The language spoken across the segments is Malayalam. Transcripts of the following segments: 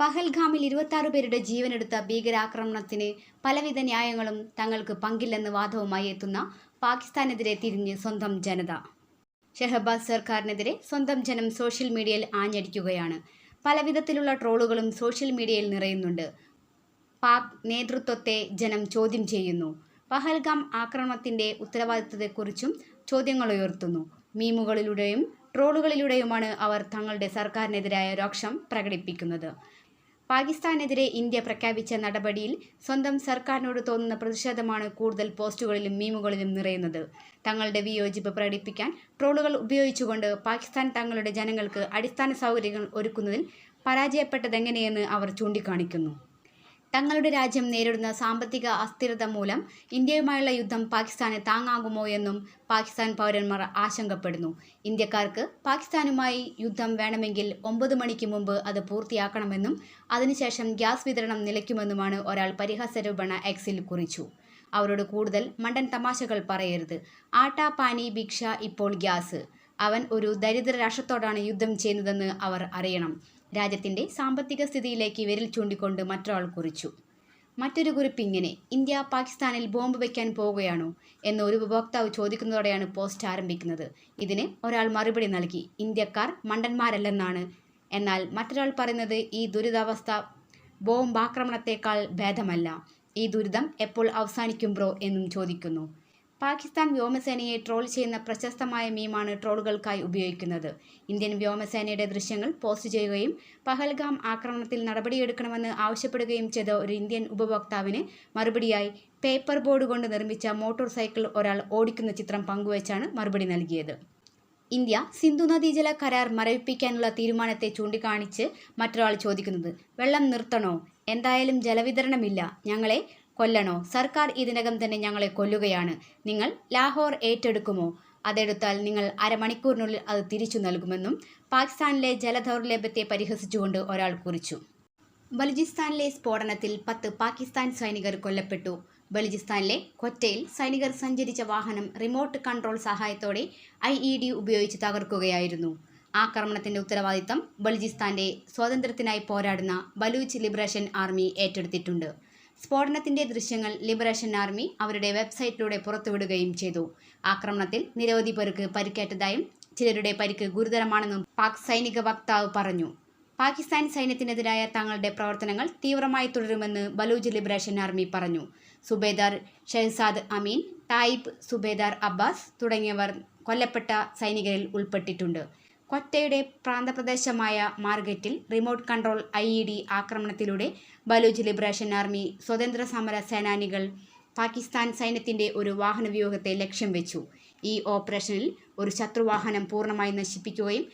പഹൽഗാമിൽ ഇരുപത്തി പേരുടെ ജീവനെടുത്ത ഭീകരാക്രമണത്തിന് പലവിധ ന്യായങ്ങളും തങ്ങൾക്ക് പങ്കില്ലെന്ന് വാദവുമായി എത്തുന്ന പാകിസ്ഥാനെതിരെ തിരിഞ്ഞ് സ്വന്തം ജനത. ഷെഹബാസ് സർക്കാരിനെതിരെ സ്വന്തം ജനം സോഷ്യൽ മീഡിയയിൽ ആഞ്ഞടിക്കുകയാണ്. പലവിധത്തിലുള്ള ട്രോളുകളും സോഷ്യൽ മീഡിയയിൽ നിറയുന്നുണ്ട്. പാക് നേതൃത്വത്തെ ജനം ചോദ്യം ചെയ്യുന്നു. പഹൽഗാം ആക്രമണത്തിന്റെ ഉത്തരവാദിത്തത്തെക്കുറിച്ചും ചോദ്യങ്ങൾ ഉയർത്തുന്നു. മീമുകളിലൂടെയും ട്രോളുകളിലൂടെയുമാണ് അവർ തങ്ങളുടെ സർക്കാരിനെതിരായ രോക്ഷം പ്രകടിപ്പിക്കുന്നത്. പാകിസ്ഥാനെതിരെ ഇന്ത്യ പ്രഖ്യാപിച്ച നടപടിയിൽ സ്വന്തം സർക്കാരിനോട് തോന്നുന്ന പ്രതിഷേധമാണ് കൂടുതൽ പോസ്റ്റുകളിലും മീമുകളിലും നിറയുന്നത്. തങ്ങളുടെ വിയോജിപ്പ് പ്രകടിപ്പിക്കാൻ ട്രോളുകൾ ഉപയോഗിച്ചുകൊണ്ട് പാകിസ്ഥാൻ തങ്ങളുടെ ജനങ്ങൾക്ക് അടിസ്ഥാന സൗകര്യങ്ങൾ ഒരുക്കുന്നതിൽ പരാജയപ്പെട്ടതെങ്ങനെയെന്ന് അവർ ചൂണ്ടിക്കാണിക്കുന്നു. തങ്ങളുടെ രാജ്യം നേരിടുന്ന സാമ്പത്തിക അസ്ഥിരത മൂലം ഇന്ത്യയുമായുള്ള യുദ്ധം പാകിസ്ഥാന് താങ്ങാകുമോ എന്നും പാകിസ്ഥാൻ പൗരന്മാർ ആശങ്കപ്പെടുന്നു. ഇന്ത്യക്കാർക്ക് പാകിസ്ഥാനുമായി യുദ്ധം വേണമെങ്കിൽ ഒമ്പത് മണിക്ക് മുമ്പ് അത് പൂർത്തിയാക്കണമെന്നും അതിനുശേഷം ഗ്യാസ് വിതരണം നിലയ്ക്കുമെന്നുമാണ് ഒരാൾ പരിഹാസരൂപണ എക്സിൽ കുറിച്ചു. അവരോട് കൂടുതൽ മണ്ടൻ തമാശകൾ പറയരുത്. ആട്ട പാനി ഭിക്ഷ ഇപ്പോൾ ഗ്യാസ്. അവൻ ഒരു ദരിദ്ര രാഷ്ട്രത്തോടാണ് യുദ്ധം ചെയ്യുന്നതെന്ന് അവർ അറിയണം. രാജ്യത്തിന്റെ സാമ്പത്തിക സ്ഥിതിയിലേക്ക് വിരൽ ചൂണ്ടിക്കൊണ്ട് മറ്റൊരാൾ കുറിച്ചു. മറ്റൊരു കുറിപ്പ് ഇങ്ങനെ ഇന്ത്യ പാകിസ്ഥാനിൽ ബോംബ് വയ്ക്കാൻ പോവുകയാണോ? എന്ന് ഒരു ഉപഭോക്താവ് ചോദിക്കുന്നതോടെയാണ് പോസ്റ്റ് ആരംഭിക്കുന്നത്. ഇതിന് ഒരാൾ മറുപടി നൽകി ഇന്ത്യക്കാർ മണ്ടന്മാരല്ലെന്നാണ്. എന്നാൽ മറ്റൊരാൾ പറയുന്നത് ഈ ദുരിതാവസ്ഥ ബോംബ് ആക്രമണത്തേക്കാൾ ഭേദമല്ല. ഈ ദുരിതം എപ്പോൾ അവസാനിക്കും ബ്രോ? എന്നും ചോദിക്കുന്നു. പാകിസ്ഥാൻ വ്യോമസേനയെ ട്രോൾ ചെയ്യുന്ന പ്രശസ്തമായ മീമാണ് ട്രോളുകൾക്കായി ഉപയോഗിക്കുന്നത്. ഇന്ത്യൻ വ്യോമസേനയുടെ ദൃശ്യങ്ങൾ പോസ്റ്റ് ചെയ്യുകയും പഹൽഗാം ആക്രമണത്തിൽ നടപടിയെടുക്കണമെന്ന് ആവശ്യപ്പെടുകയും ചെയ്ത ഒരു ഇന്ത്യൻ ഉപഭോക്താവിന് മറുപടിയായി പേപ്പർ ബോർഡ് കൊണ്ട് നിർമ്മിച്ച മോട്ടോർ സൈക്കിൾ ഒരാൾ ഓടിക്കുന്ന ചിത്രം പങ്കുവച്ചാണ് മറുപടി നൽകിയത്. ഇന്ത്യ സിന്ധു നദീജല കരാർ മരവിപ്പിക്കാനുള്ള തീരുമാനത്തെ ചൂണ്ടിക്കാണിച്ച് മറ്റൊരാൾ ചോദിക്കുന്നത് വെള്ളം നിർത്തണോ? എന്തായാലും ജലവിതരണമില്ല. ഞങ്ങളെ കൊല്ലണോ? സർക്കാർ ഇതിനകം തന്നെ ഞങ്ങളെ കൊല്ലുകയാണ്. നിങ്ങൾ ലാഹോർ ഏറ്റെടുക്കുമോ? അതെടുത്താൽ നിങ്ങൾ അരമണിക്കൂറിനുള്ളിൽ അത് തിരിച്ചു നൽകുമെന്നും പാകിസ്ഥാനിലെ ജലദൗർലഭ്യത്തെ പരിഹസിച്ചുകൊണ്ട് ഒരാൾ കുറിച്ചു. ബലുചിസ്ഥാനിലെ സ്ഫോടനത്തിൽ പത്ത് പാകിസ്ഥാൻ സൈനികർ കൊല്ലപ്പെട്ടു. ബലുചിസ്ഥാനിലെ കൊറ്റയിൽ സൈനികർ സഞ്ചരിച്ച വാഹനം റിമോട്ട് കൺട്രോൾ സഹായത്തോടെ ഐ ഇ ഡി ഉപയോഗിച്ച് തകർക്കുകയായിരുന്നു. ആക്രമണത്തിന്റെ ഉത്തരവാദിത്തം ബലുചിസ്ഥാന്റെ സ്വാതന്ത്ര്യത്തിനായി പോരാടുന്ന ബലൂച്ച് ലിബറേഷൻ ആർമി ഏറ്റെടുത്തിട്ടുണ്ട്. സ്ഫോടനത്തിന്റെ ദൃശ്യങ്ങൾ ലിബറേഷൻ ആർമി അവരുടെ വെബ്സൈറ്റിലൂടെ പുറത്തുവിടുകയും ചെയ്തു. ആക്രമണത്തിൽ നിരവധി പേർക്ക് പരിക്കേറ്റതായും ചിലരുടെ പരിക്ക് ഗുരുതരമാണെന്നും പാക് സൈനിക വക്താവ് പറഞ്ഞു. പാകിസ്ഥാൻ സൈന്യത്തിനെതിരായ തങ്ങളുടെ പ്രവർത്തനങ്ങൾ തീവ്രമായി തുടരുമെന്ന് ബലൂജ് ലിബറേഷൻ ആർമി പറഞ്ഞു. സുബേദാർ ഷെഹസാദ് അമീൻ തായിബ് സുബേദാർ അബ്ബാസ് തുടങ്ങിയവർ കൊല്ലപ്പെട്ട സൈനികരിൽ ഉൾപ്പെട്ടിട്ടുണ്ട്. കൊറ്റയുടെ പ്രാന്തപ്രദേശമായ മാർഗറ്റിൽ remote control I E D ആക്രമണത്തിലൂടെ Baloch liberation army സ്വതന്ത്ര സമര സേനാനികൾ പാകിസ്ഥാൻ സൈന്യത്തിന്റെ ഒരു വാഹനവ്യൂഹത്തെ ലക്ഷ്യം വെച്ചു. ഈ ഓപ്പറേഷനിൽ ഒരു ശത്രുവാഹനം പൂർണമായി നശിപ്പിക്കുകയും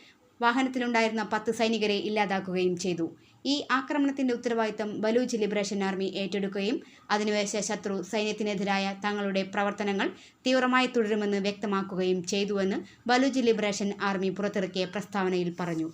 വാഹനത്തിലുണ്ടായിരുന്ന പത്ത് സൈനികരെ ഇല്ലാതാക്കുകയും ചെയ്തു. ഈ ആക്രമണത്തിന്റെ ഉത്തരവാദിത്തം ബലൂച്ച് ലിബറേഷൻ ആർമി ഏറ്റെടുക്കുകയും അധിനിവേശ ശത്രു സൈന്യത്തിനെതിരായ തങ്ങളുടെ പ്രവർത്തനങ്ങൾ തീവ്രമായി തുടരുമെന്ന് വ്യക്തമാക്കുകയും ചെയ്തുവെന്ന് ബലൂച്ച് ലിബറേഷൻ ആർമി പുറത്തിറക്കിയ പ്രസ്താവനയിൽ പറഞ്ഞു.